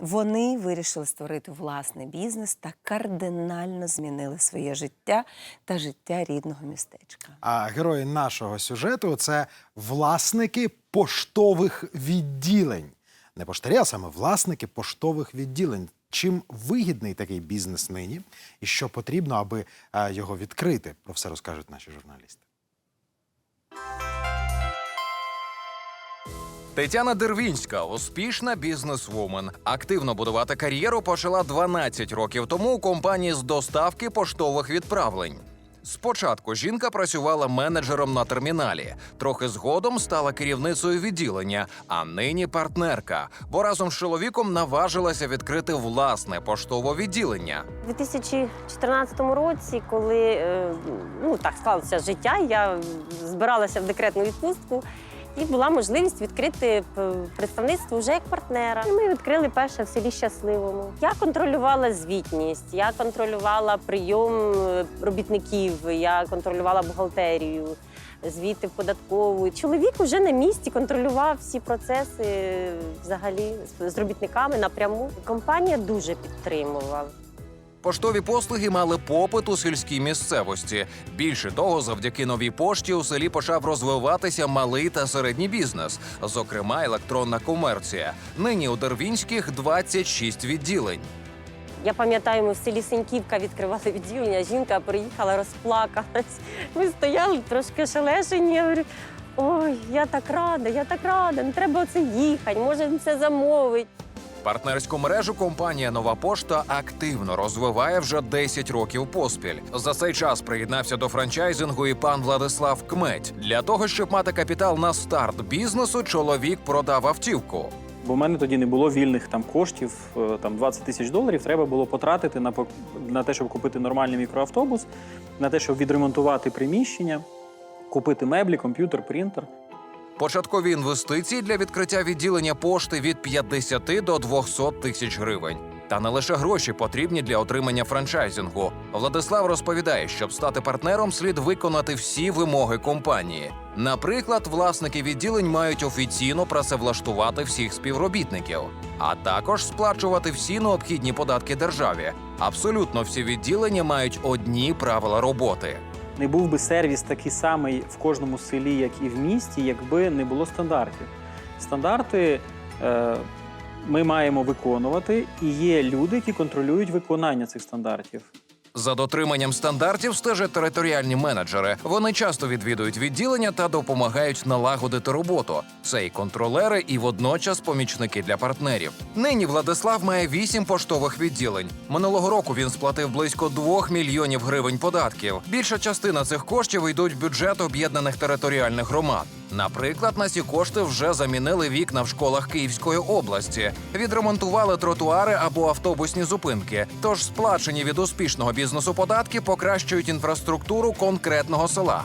Вони вирішили створити власний бізнес та кардинально змінили своє життя та життя рідного містечка. А герої нашого сюжету це власники поштових відділень. Не поштарі, а саме власники поштових відділень. Чим вигідний такий бізнес нині, і що потрібно, аби е, його відкрити? Про все розкажуть наші журналісти. Тетяна Дервінська успішна бізнесвумен. Активно будувати кар'єру почала 12 років тому у компанії з доставки поштових відправлень. Спочатку жінка працювала менеджером на терміналі, трохи згодом стала керівницею відділення, а нині партнерка, бо разом з чоловіком наважилася відкрити власне поштове відділення. У 2014 році, коли е, ну так склалося життя, я збиралася в декретну відпустку. І була можливість відкрити представництво вже як партнера. І ми відкрили перше в селі Щасливому. Я контролювала звітність, я контролювала прийом е, робітників, я контролювала бухгалтерію, звіти в податкову. Чоловік уже на місці контролював всі процеси е, взагалі з робітниками напряму. Компанія дуже підтримувала. Поштові послуги мали попит у сільській місцевості. Більше того, завдяки новій пошті у селі почав розвиватися малий та середній бізнес, зокрема електронна комерція. Нині у Дервінських 26 відділень. Я пам'ятаю, ми в селі Сеньківка відкривали відділення. Жінка приїхала, розплакалась. Ми стояли трошки шелешені. Я говорю, ой, я так рада, я так рада, не треба оце їхати, може це замовить. Партнерську мережу компанія Нова Пошта активно розвиває вже 10 років поспіль. За цей час приєднався до франчайзингу і пан Владислав Кметь. Для того, щоб мати капітал на старт бізнесу, чоловік продав автівку. Бо в мене тоді не було вільних там коштів, е, там 20 тисяч доларів. Треба було потратити на, на те, щоб купити нормальний мікроавтобус, на те, щоб відремонтувати приміщення, купити меблі, комп'ютер, принтер. Початкові інвестиції для відкриття відділення пошти від 50 до 200 тисяч гривень. Та не лише гроші потрібні для отримання франчайзингу. Владислав розповідає, щоб стати партнером, слід виконати всі вимоги компанії. Наприклад, власники відділень мають офіційно працевлаштувати всіх співробітників, а також сплачувати всі необхідні податки державі. Абсолютно всі відділення мають одні правила роботи. Не був би сервіс такий самий в кожному селі, як і в місті, якби не було стандартів. Стандарти е, ми маємо виконувати, і є люди, які контролюють виконання цих стандартів. За дотриманням стандартів стежать територіальні менеджери. Вони часто відвідують відділення та допомагають налагодити роботу. Це і контролери, і водночас помічники для партнерів. Нині Владислав має вісім поштових відділень. Минулого року він сплатив близько 2 мільйонів гривень податків. Більша частина цих коштів йдуть в бюджет об'єднаних територіальних громад. Наприклад, на ці кошти вже замінили вікна в школах Київської області, відремонтували тротуари або автобусні зупинки. Тож сплачені від успішного бізнесу податки покращують інфраструктуру конкретного села.